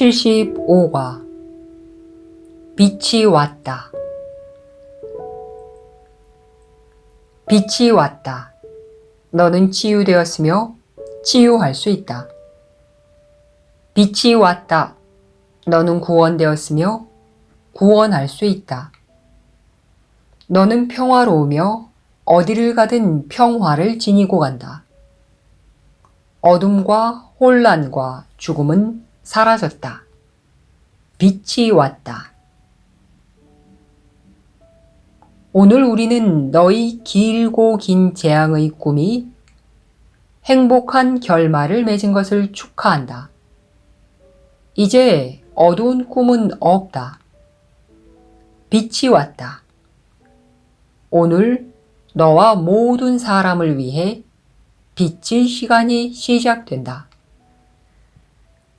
75과 빛이 왔다. 빛이 왔다. 너는 치유되었으며 치유할 수 있다. 빛이 왔다. 너는 구원되었으며 구원할 수 있다. 너는 평화로우며 어디를 가든 평화를 지니고 간다. 어둠과 혼란과 죽음은 사라졌다. 빛이 왔다. 오늘 우리는 너희 길고 긴 재앙의 꿈이 행복한 결말을 맺은 것을 축하한다. 이제 어두운 꿈은 없다. 빛이 왔다. 오늘 너와 모든 사람을 위해 빛의 시간이 시작된다.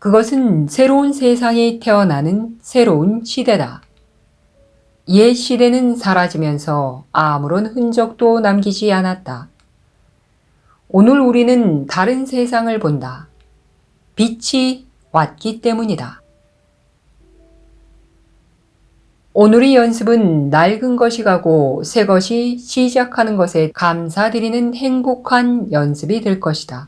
그것은 새로운 세상에 태어나는 새로운 시대다. 옛 시대는 사라지면서 아무런 흔적도 남기지 않았다. 오늘 우리는 다른 세상을 본다. 빛이 왔기 때문이다. 오늘의 연습은 낡은 것이 가고 새 것이 시작하는 것에 감사드리는 행복한 연습이 될 것이다.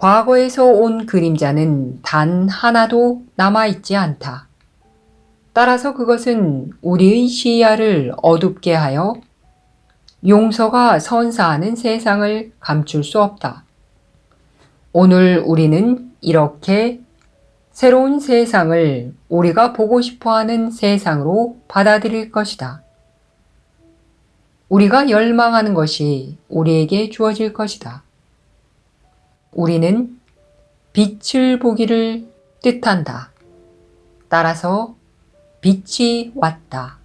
과거에서 온 그림자는 단 하나도 남아있지 않다. 따라서 그것은 우리의 시야를 어둡게 하여 용서가 선사하는 세상을 감출 수 없다. 오늘 우리는 이렇게 새로운 세상을 우리가 보고 싶어 하는 세상으로 받아들일 것이다. 우리가 열망하는 것이 우리에게 주어질 것이다. 우리는 빛을 보기를 뜻한다. 따라서 빛이 왔다.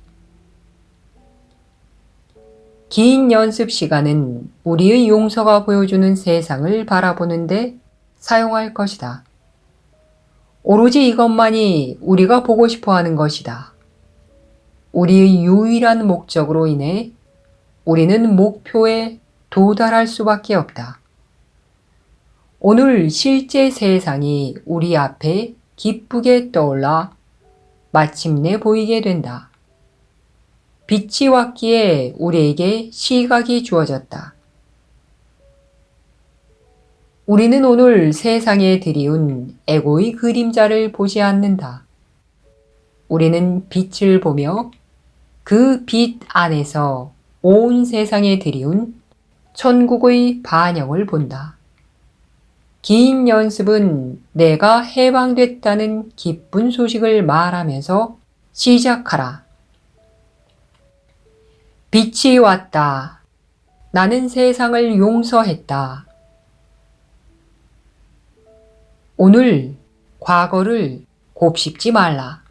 긴 연습 시간은 우리의 용서가 보여주는 세상을 바라보는데 사용할 것이다. 오로지 이것만이 우리가 보고 싶어 하는 것이다. 우리의 유일한 목적으로 인해 우리는 목표에 도달할 수밖에 없다. 오늘 실제 세상이 우리 앞에 기쁘게 떠올라 마침내 보이게 된다. 빛이 왔기에 우리에게 시각이 주어졌다. 우리는 오늘 세상에 들이운 에고의 그림자를 보지 않는다. 우리는 빛을 보며 그 빛 안에서 온 세상에 들이운 천국의 반영을 본다. 긴 연습은 내가 해방됐다는 기쁜 소식을 말하면서 시작하라. 빛이 왔다. 나는 세상을 용서했다. 오늘 과거를 곱씹지 말라.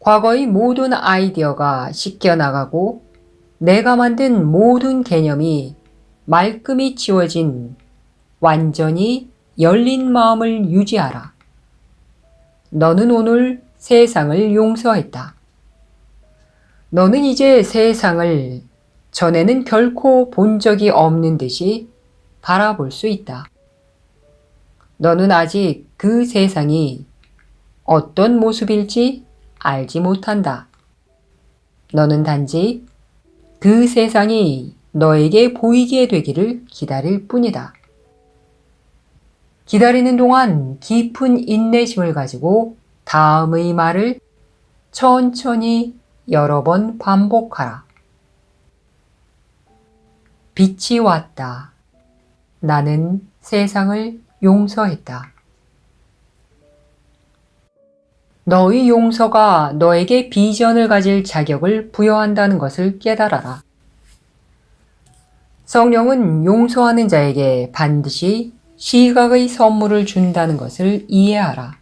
과거의 모든 아이디어가 씻겨나가고 내가 만든 모든 개념이 말끔히 지워진 완전히 열린 마음을 유지하라. 너는 오늘 세상을 용서했다. 너는 이제 세상을 전에는 결코 본 적이 없는 듯이 바라볼 수 있다. 너는 아직 그 세상이 어떤 모습일지 알지 못한다. 너는 단지 그 세상이 너에게 보이게 되기를 기다릴 뿐이다. 기다리는 동안 깊은 인내심을 가지고 다음의 말을 천천히 여러 번 반복하라. 빛이 왔다. 나는 세상을 용서했다. 너의 용서가 너에게 비전을 가질 자격을 부여한다는 것을 깨달아라. 성령은 용서하는 자에게 반드시 시각의 선물을 준다는 것을 이해하라.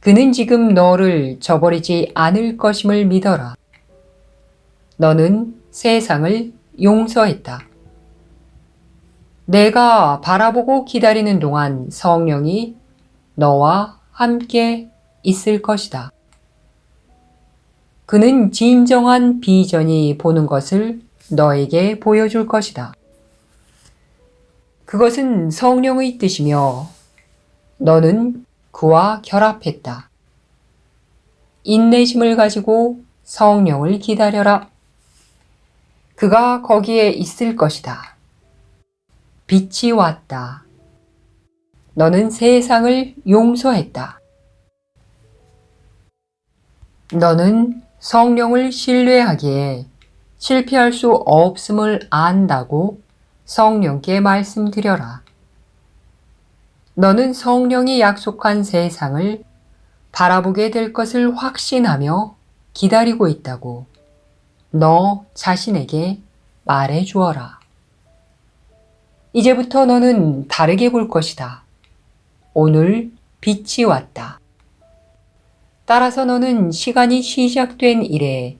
그는 지금 너를 저버리지 않을 것임을 믿어라. 너는 세상을 용서했다. 내가 바라보고 기다리는 동안 성령이 너와 함께 있을 것이다. 그는 진정한 비전이 보는 것을 너에게 보여줄 것이다. 그것은 성령의 뜻이며 너는 그와 결합했다. 인내심을 가지고 성령을 기다려라. 그가 거기에 있을 것이다. 빛이 왔다. 너는 세상을 용서했다. 너는 성령을 신뢰하기에 실패할 수 없음을 안다고 성령께 말씀드려라. 너는 성령이 약속한 세상을 바라보게 될 것을 확신하며 기다리고 있다고 너 자신에게 말해 주어라. 이제부터 너는 다르게 볼 것이다. 오늘 빛이 왔다. 따라서 너는 시간이 시작된 이래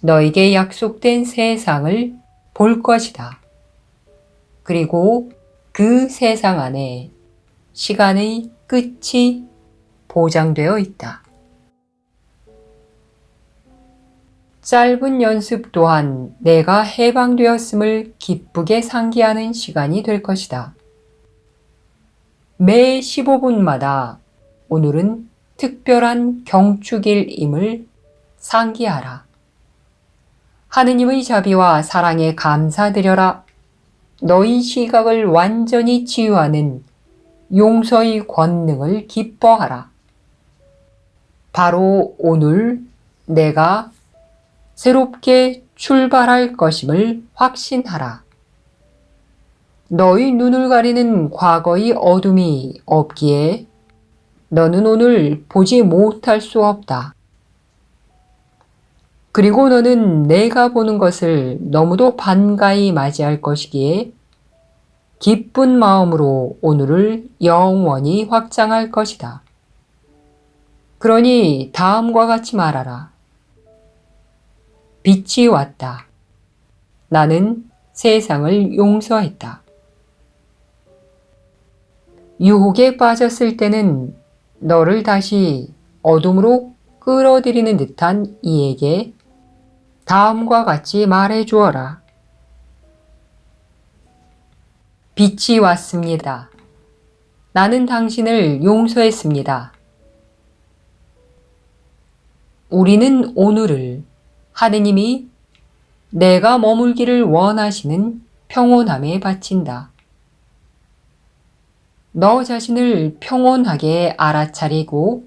너에게 약속된 세상을 볼 것이다. 그리고 그 세상 안에 시간의 끝이 보장되어 있다. 짧은 연습 또한 내가 해방되었음을 기쁘게 상기하는 시간이 될 것이다. 매 15분마다 오늘은 특별한 경축일임을 상기하라. 하느님의 자비와 사랑에 감사드려라. 너희 시각을 완전히 치유하는 용서의 권능을 기뻐하라. 바로 오늘 내가 새롭게 출발할 것임을 확신하라. 너희 눈을 가리는 과거의 어둠이 없기에 너는 오늘 보지 못할 수 없다. 그리고 너는 내가 보는 것을 너무도 반가이 맞이할 것이기에 기쁜 마음으로 오늘을 영원히 확장할 것이다. 그러니 다음과 같이 말하라. 빛이 왔다. 나는 세상을 용서했다. 유혹에 빠졌을 때는 너를 다시 어둠으로 끌어들이는 듯한 이에게 다음과 같이 말해 주어라. 빛이 왔습니다. 나는 당신을 용서했습니다. 우리는 오늘을 하느님이 내가 머물기를 원하시는 평온함에 바친다. 너 자신을 평온하게 알아차리고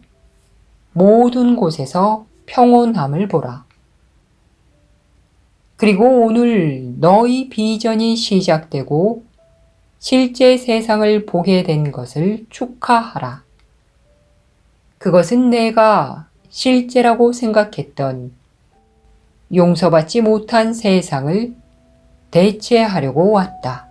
모든 곳에서 평온함을 보라. 그리고 오늘 너희 비전이 시작되고 실제 세상을 보게 된 것을 축하하라. 그것은 내가 실제라고 생각했던 용서받지 못한 세상을 대체하려고 왔다.